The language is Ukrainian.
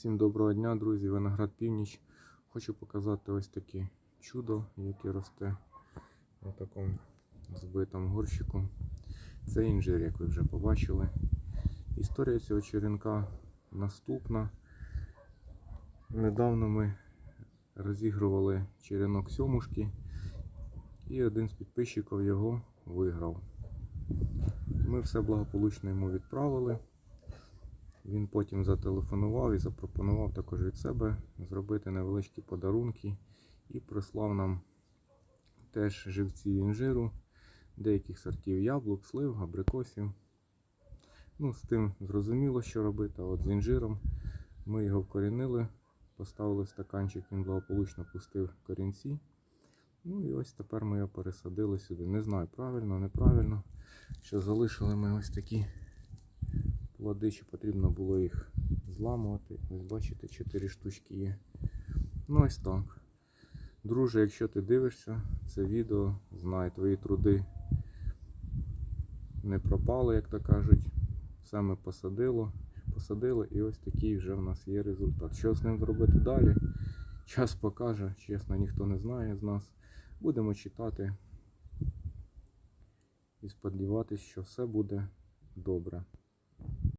Всім доброго дня, друзі! Виноград Північ. Хочу показати ось таке чудо, яке росте у такому збитому горщику. Це інжир, як ви вже побачили. Історія цього черенка наступна. Недавно ми розігрували черенок сьомушки, і один з підписчиків його виграв. Ми все благополучно йому відправили. Він потім зателефонував і запропонував також від себе зробити невеличкі подарунки і прислав нам теж живці інжиру, деяких сортів яблук, слив, абрикосів. Ну, з тим зрозуміло, що робити, а от з інжиром ми його вкорінили, поставили стаканчик, він благополучно пустив корінці. Ну і ось тепер ми його пересадили сюди. Не знаю, правильно, неправильно. Що залишили ми ось такі чи потрібно було їх зламувати. Ось бачите, 4 штучки є. Ну ось так. Друже, якщо ти дивишся це відео, знай, твої труди не пропали, як то кажуть. Все ми посадило, посадили і ось такий вже в нас є результат. Що з ним зробити далі? Час покаже, чесно, ніхто не знає з нас. Будемо читати і сподіватися, що все буде добре.